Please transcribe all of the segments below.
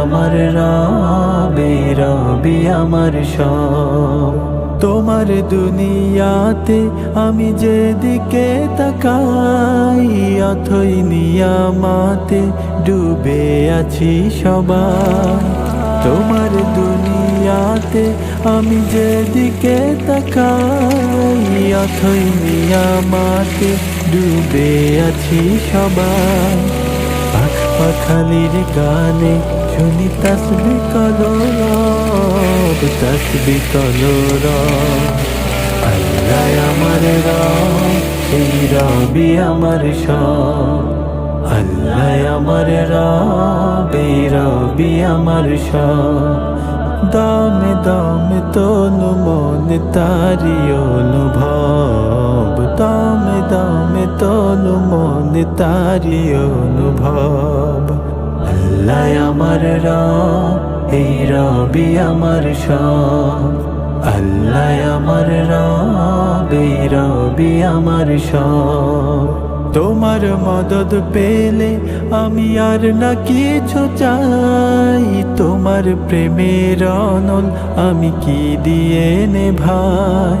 আমার রবে রবি আমার সব। তোমার দুনিয়াতে আমি যেদিকে তাকাই, অথই নিয়ামাতে ডুবে আছি সবাই। তোমার দুনিয়াতে আমি যেদিকে তাকাই, অথই নিয়ামাতে ডুবে আছি সবাই। পাখ পাখালির গানে শুনি তসবি কলরব তসবি কলরব। আল্লাহ আমার রব, এই রবি আমার সব। আল্লাহ আমার রব, এই রবি আমার সব। দামে দামে তনু মন তারি অনুভব। তারি অনুভব। আল্লাহ আমার রব, এই রবি আমার সব। আল্লাহ আমার রব, এই রবি আমার সব। তোমার মদত পেলে আমি আর না কিছু চাই। তোমার প্রেমের অনল আমি কি দিয়ে নে ভাই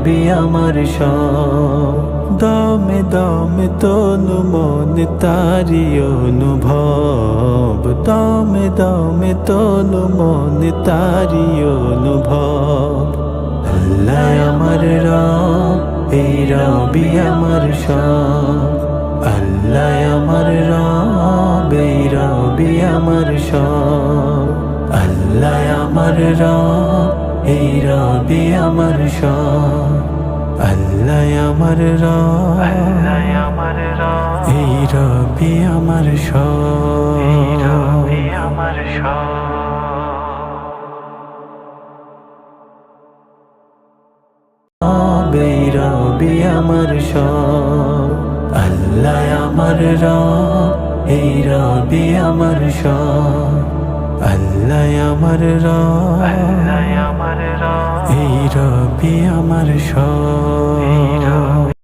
রবি আমার সব। দমে দমে তনু মন তারি অনুভব। দমে দমে তনু মন তারি অনুভব। আল্লাহ আমার রব, এই রবি আমার সব। আল্লাহ আমার রব, এই রবি আমার সব। আল্লাহ আমার রব এই রবি আমার সব। আল্লাহ আমার রব। আমার এই রবি আমার সব। আমার সব রবি আমার সব। আল্লাহ আমার রব। এই রবি আমার সব। আল্লাহ আমার রব। আমার রবি আমার সব।